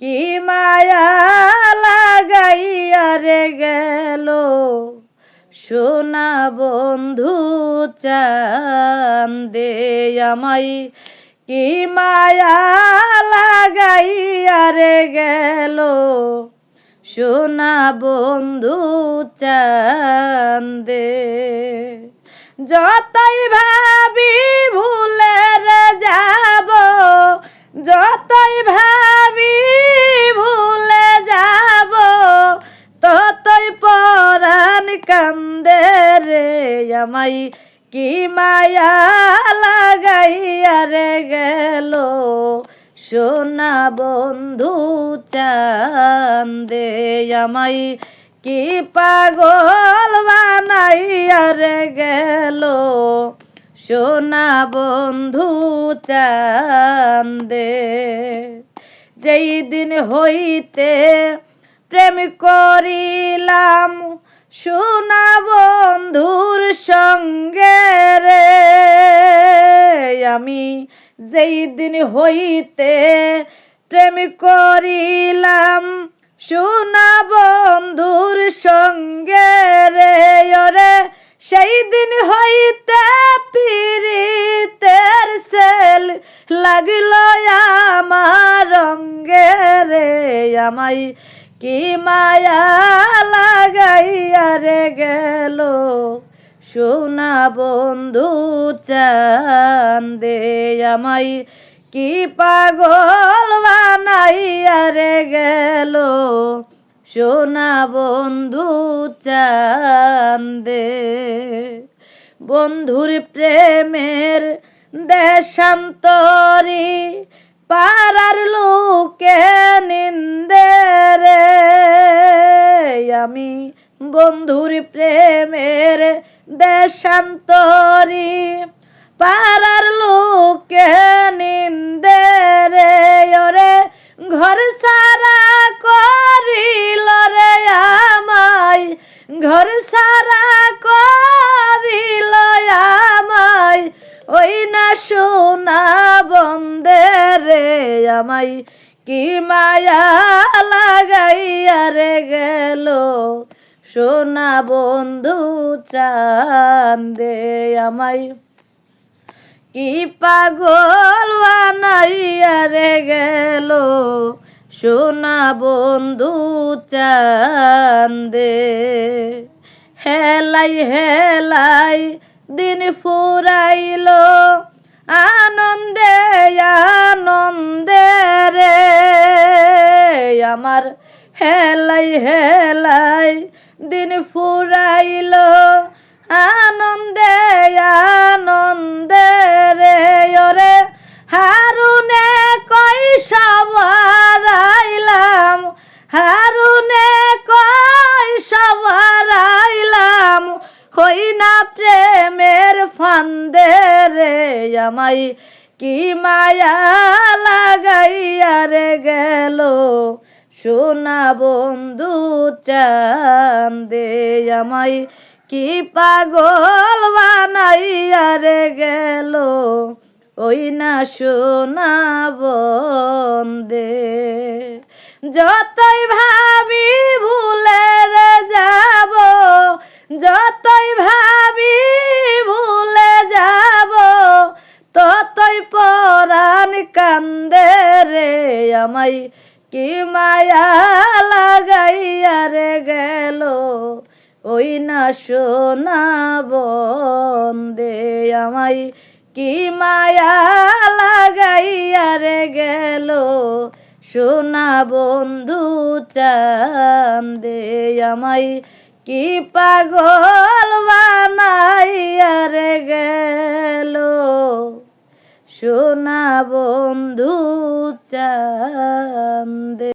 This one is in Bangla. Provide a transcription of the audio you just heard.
কি মায়া লাগাইয়া রে গেল? সোনা বন্ধু চান্দে আমায় কি মায়া লাগাইয়া রে গেল? সোনা বন্ধু চান্দে যতই ভাবি ভুলে রে যাব রে আমাই কি মায়া লাগাইয়া রে গেল? সোনা বন্ধু চান্দে আমাই কি পাগল বানাইয়া রে গেল? সোনা বন্ধু চান্দে যেই দিন হইতে প্রেম করিলাম সোনা বন্ধুর সঙ্গে রে, আমি যেই দিন হইতে প্রেম করিলাম সোনা বন্ধুর সঙ্গে রে, ওরে সেই দিন হইতে পিরিতের সেল লাগিল আমার রঙ্গে রে, আমায় কি মায়া লাগাইয়া রে গেল? সোনা বন্ধু চান্দে আমায় কি পাগল বানাইয়া রে গেল? সোনা বন্ধু চান্দে বন্ধুর প্রেমের দেশান্তরি বন্ধুর প্রেমের দেশান্তরি। পাড়ার লোকে নিন্দে রে, ওরে ঘর সারা করিল রে আমায়। ঘর সারা করিল আমায়। ওই না সোনা বন্দে রে আমায়, কি মায়া লাগাইয়া রে গেল। সোনা বন্ধু চান্দে আমায়। কি পাগল বানাইয়া রে গেল সোনা বন্ধু চান্দে। হেলাই হেলাই দিন ফুরাইল, আনন্দে আনন্দে রে। আমার হেলাই হেলাই দিন ফুরাইল। আনন্দে আনন্দে রে, ওরে হারুনে কই সবারাইলাম হারুনে কই সবারাইলাম হই না প্রেমের ফান্দে রে, আমায় কি মায়া লাগাইয়া রে গেল। সোনা বন্ধু চান্দে আমায় কি পাগল বানাইয়া রে গেল? ওই না সোনা বন্দে যতই ভাবি ভুলে রে যাব, যতই ভাবি ভুলে যাব, ততই পরাণ কান্দে রে আমায় কি মায়া লাগাইয়া রে গেল? ওই না সোনা বন্দে আমায় কি মায়া লাগাইয়া রে গেল? সোনা বন্ধু চান্দে আমায় কি পাগল বানাইয়া রে গেল? সোনা বন্ধু চান্দে